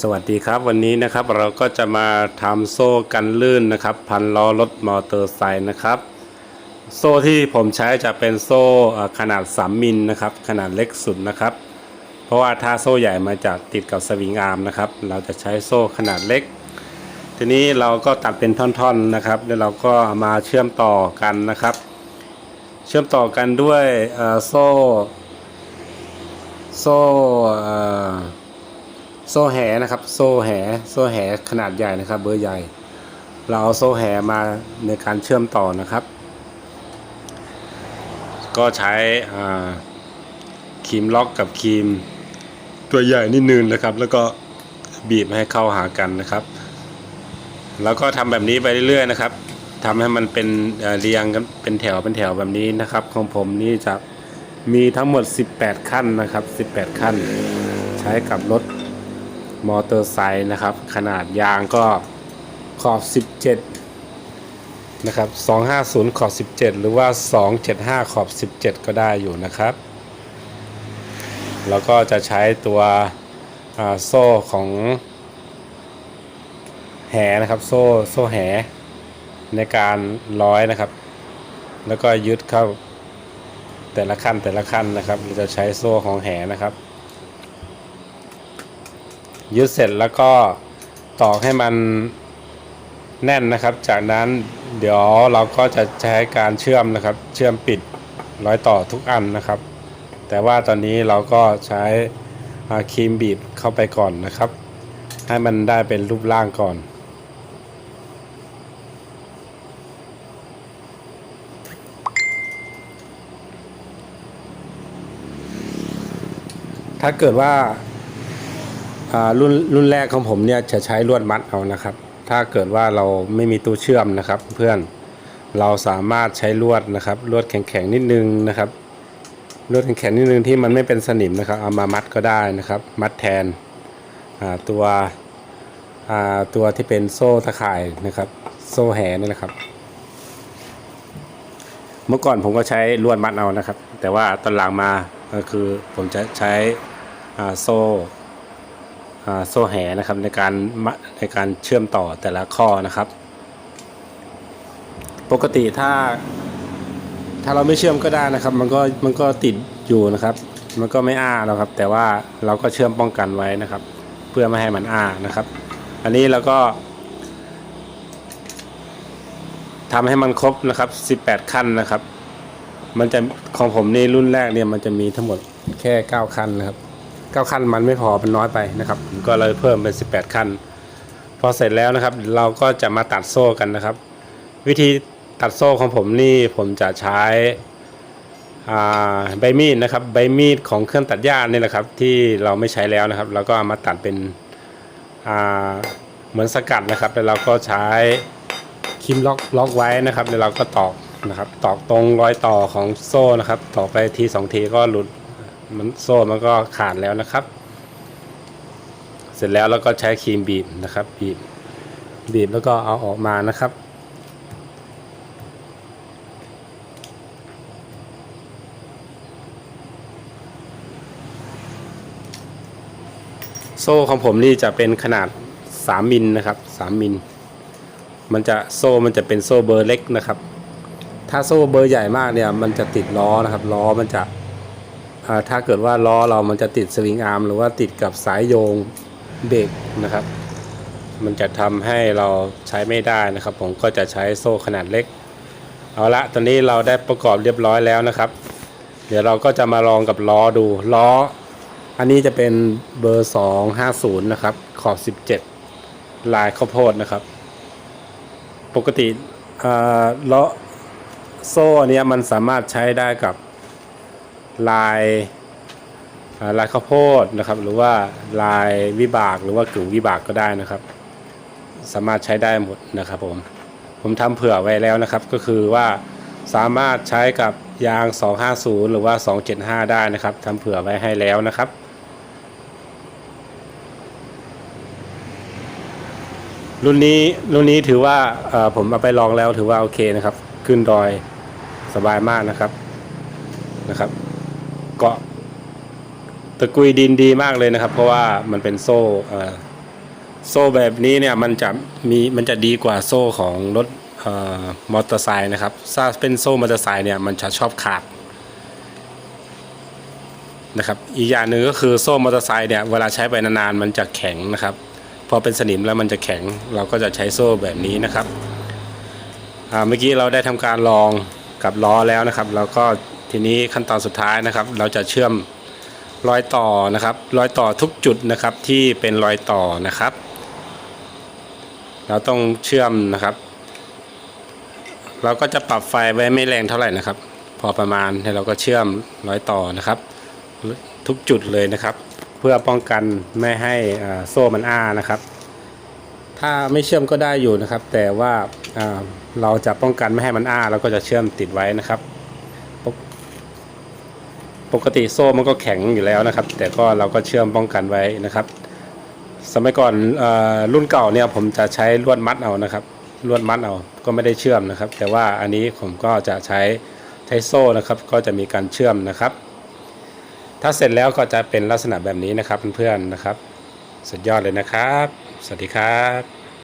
สวัสดีครับวันนี้นะครับเราก็จะมาทำโซ่กันลื่นนะครับ พันล้อรถมอเตอร์ไซค์นะครับ โซ่ที่ผมใช้จะเป็นโซ่ขนาด 3มิลนะครับ ขนาดเล็กสุดนะครับ เพราะว่าถ้าโซ่ใหญ่มาจะติดกับสวิงอาร์มนะครับ เราจะใช้โซ่ขนาดเล็ก ทีนี้เราก็ตัดเป็นท่อนๆนะครับ แล้วเราก็มาเชื่อมต่อกันนะครับ เชื่อมต่อกันด้วยโซ่ โซ่ โซ่แหนะครับ โซ่แหโซ่แหขนาดใหญ่นะครับ เบอร์ใหญ่ เราเอาโซ่แหมาในการเชื่อมต่อนะครับ ก็ใช้อ่าครีมล็อกกับครีมตัวใหญ่นิดนึงนะครับ แล้วก็บีบให้เข้าหากันนะครับ แล้วก็ทำแบบนี้ไปเรื่อยๆนะครับทำให้มันเป็นเเรียงกันเป็นแถวเป็นแถวแบบนี้นะครับ ของผมนี่จะมีทั้งหมด 18 ขั้นนะครับ 18 ขั้น ใช้กับรถ มอเตอร์ไซค์นะครับ ขนาดยางก็ขอบ 17 นะครับ 250 ขอบ 17 หรือว่า 275 ขอบ 17 ก็ได้อยู่นะครับ แล้วก็จะใช้ตัวโซ่ของ แหนะครับ โซ่โซ่แห ในการร้อยนะครับ แล้วก็ยึดเข้าแต่ละขั้นแต่ละขั้นนะครับเราจะใช้โซ่ของแหนะครับ ยึดเสร็จแล้วก็ตอกให้มันแน่นนะครับ จากนั้นเดี๋ยวเราก็จะใช้การเชื่อมนะครับ เชื่อมปิดร้อยต่อทุกอันนะครับ แต่ว่าตอนนี้เราก็ใช้ครีมบีบเข้าไปก่อนนะครับ ให้มันได้เป็นรูปร่างก่อนถ้าเกิดว่า รุ่นรุ่นแรกของผมเนี่ยจะใช้ลวดมัดเอานะครับ ถ้าเกิดว่าเราไม่มีตู้เชื่อมนะครับ เพื่อนเราสามารถใช้ลวดนะครับลวดแข็งๆนิดนึงนะครับลวดแข็งๆนิดนึงที่มันไม่เป็นสนิมนะครับเอามามัดก็ได้นะครับ มัดแทนตัวตัวที่เป็นโซ่ตะข่ายนะครับ โซ่แหนี่นะครับ เมื่อก่อนผมก็ใช้ลวดมัดเอานะครับ แต่ว่าตอนหลังมาก็คือผมจะใช้โซ่ โซ่แหนะครับในการมะในการเชื่อมต่อแต่ละข้อนะครับ ปกติถ้า ถ้าเราไม่เชื่อมก็ได้นะครับ มันก็มันก็ติดอยู่นะครับ มันก็ไม่อ้าแล้วครับ แต่ว่าเราก็เชื่อมป้องกันไว้นะครับ เพื่อไม่ให้มันอ้านะครับ อันนี้เราก็ทำให้มันครบนะครับ 18 ขั้นนะครับ มันจะของผมนี่รุ่นแรกเนี่ยมันจะมีทั้งหมดแค่ 9 ขั้นนะครับ 9 ขั้นมันไม่พอมันน้อยไปนะครับ ก็เลยเพิ่มเป็น 18 ขั้น พอเสร็จแล้วนะครับ เราก็จะมาตัดโซ่กันนะครับ วิธีตัดโซ่ของผมนี่ผมจะใช้ใบมีดนะครับใบมีดของเครื่องตัดหญ้านี่แหละครับ ที่เราไม่ใช้แล้วนะครับแล้วก็ามาตัดเป็นเหมือนสกัดนะครับ แล้วเราก็ใช้ครีมล็อกล็อกไว้นะครับ แล้วเราก็ตอกนะครับ ตอกตรงรอยต่อของโซ่นะครับ ตอกไปทีสองทีก็หลุด มันโซ่มันก็ขาดแล้วนะครับ เสร็จแล้วเราก็ใช้ครีมบีบนะครับ บีบ บีบแล้วก็เอาออกมานะครับโซ่ของผมนี่จะเป็นขนาด 3 มิลนะครับ 3 มิล มันจะโซ่ มันจะเป็นโซ่เบอร์เล็กนะครับ ถ้าโซ่เบอร์ใหญ่มากเนี่ย มันจะติดล้อนะครับ ล้อมันจะ ถ้าเกิดว่าล้อเรามันจะติดสวิงอาร์มหรือว่าติดกับสายโยงเบรกนะครับ มันจะทำให้เราใช้ไม่ได้นะครับ ผมก็จะใช้โซ่ขนาดเล็ก เอาละตอนนี้เราได้ประกอบเรียบร้อยแล้วนะครับ เดี๋ยวเราก็จะมาลองกับล้อดูล้อ อันนี้จะเป็นเบอร์ 250 นะครับ ขอบ 17 ลายข้าวโพดนะครับ ปกติล้อโซ่เนี้ยมันสามารถใช้ได้กับ ลายลายข้าวโพดนะครับ หรือว่าลายวิบากหรือว่ากึ่งวิบากก็ได้นะครับ สามารถใช้ได้หมดนะครับผมผมทำเผื่อไว้แล้วนะครับ ก็คือว่าสามารถใช้กับยาง 250 หรือว่า 275 ได้นะครับทำเผื่อไว้ให้แล้วนะครับรุ่นนี้รุ่นนี้ถือว่าผมเอาไปลองแล้วถือว่าโอเคนะครับ ขึ้นดอยสบายมากนะครับนะครับ เกาะตะกุยดินดีมากเลยนะครับ เพราะว่ามันเป็นโซ่โซ่แบบนี้เนี่ยมันจะมีมันจะดีกว่าโซ่ของรถมอเตอร์ไซค์นะครับถ้าเป็นโซ่มอเตอร์ไซค์เนี่ยมันจะชอบขาดนะครับอีกอย่างหนึ่งก็คือโซ่มอเตอร์ไซค์เนี่ยเวลาใช้ไปนานๆมันจะแข็งนะครับพอเป็นสนิมแล้วมันจะแข็ง เราก็จะใช้โซ่แบบนี้นะครับเมื่อกี้เราได้ทำการลองกับล้อแล้วนะครับแล้วก็ ทีนี้ขั้นตอนสุดท้ายนะครับ เราจะเชื่อมรอยต่อนะครับ รอยต่อทุกจุดนะครับที่เป็นรอยต่อนะครับ เราต้องเชื่อมนะครับ เราก็จะปรับไฟไว้ไม่แรงเท่าไหร่นะครับ พอประมาณแล้วเราก็เชื่อมรอยต่อนะครับ ทุกจุดเลยนะครับ เพื่อป้องกันไม่ให้โซ่มันอ้านะครับ ถ้าไม่เชื่อมก็ได้อยู่นะครับ แต่ว่าเราจะป้องกันไม่ให้มันอ้าเราก็จะเชื่อมติดไว้นะครับ ปกติโซ่มันก็แข็งอยู่แล้วนะครับ แต่ก็เราก็เชื่อมป้องกันไว้นะครับ สมัยก่อนอรุ่นเก่าเนี่ยผมจะใช้ลวดมัดเอานะครับลวดมัดเอาก็ไม่ได้เชื่อมนะครับ แต่ว่าอันนี้ผมก็จะใช้ใช้โซ่นะครับ ก็จะมีการเชื่อมนะครับ ถ้าเสร็จแล้วก็จะเป็นลักษณะแบบนี้นะครับเพื่อนๆนะครับ สุดยอดเลยนะครับ สวัสดีครับ